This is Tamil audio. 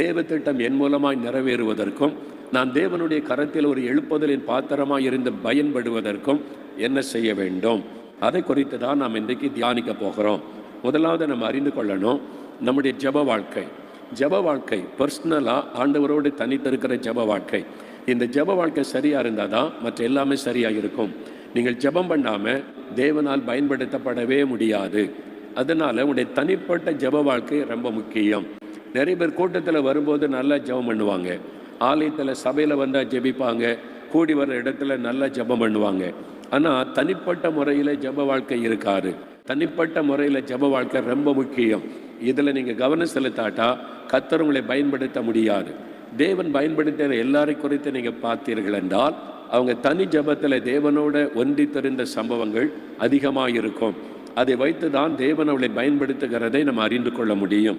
தேவ திட்டம் என் மூலமாய் நிறைவேறுவதற்கும் நான் தேவனுடைய கரத்தில் ஒரு எழுப்புதலின் பாத்திரமாக இருந்து பயன்படுவதற்கும் என்ன செய்ய வேண்டும்? அதை குறித்து தான் நாம் இன்றைக்கு தியானிக்க போகிறோம். முதலாவது நம்ம அறிந்து கொள்ளணும் நம்முடைய ஜெப வாழ்க்கை. ஜெப வாழ்க்கை பர்சனலாக ஆண்டவரோடு தனித்திருக்கிற ஜெப வாழ்க்கை. இந்த ஜெப வாழ்க்கை சரியாக இருந்தால் தான் மற்ற எல்லாமே சரியாக இருக்கும். நீங்கள் ஜெபம் பண்ணாமல் தேவனால் பயன்படுத்தப்படவே முடியாது. அதனால் உங்களுடைய தனிப்பட்ட ஜெப வாழ்க்கை ரொம்ப முக்கியம். நிறைய பேர் கூட்டத்தில் வரும்போது நல்லா ஜெபம் பண்ணுவாங்க. ஆலயத்தில் சபையில் வந்தால் ஜெபிப்பாங்க. கூடி வர்ற இடத்துல நல்லா ஜெபம் பண்ணுவாங்க. ஆனால் தனிப்பட்ட முறையில் ஜெப வாழ்க்கை இருக்காது. தனிப்பட்ட முறையில் ஜெப வாழ்க்கை ரொம்ப முக்கியம். இதில் நீங்கள் கவனம் செலுத்தாட்டா கத்தர் உங்களை பயன்படுத்த முடியாது. தேவன் பயன்படுத்துகிற எல்லாரை குறித்து நீங்கள் பார்த்தீர்கள் என்றால் அவங்க தனி ஜெபத்தில் தேவனோட ஒன்றித்திருந்த சம்பவங்கள் அதிகமாக இருக்கும் அதை வைத்து தான் தேவன் அவளை பயன்படுத்துகிறதை நம்ம அறிந்து கொள்ள முடியும்.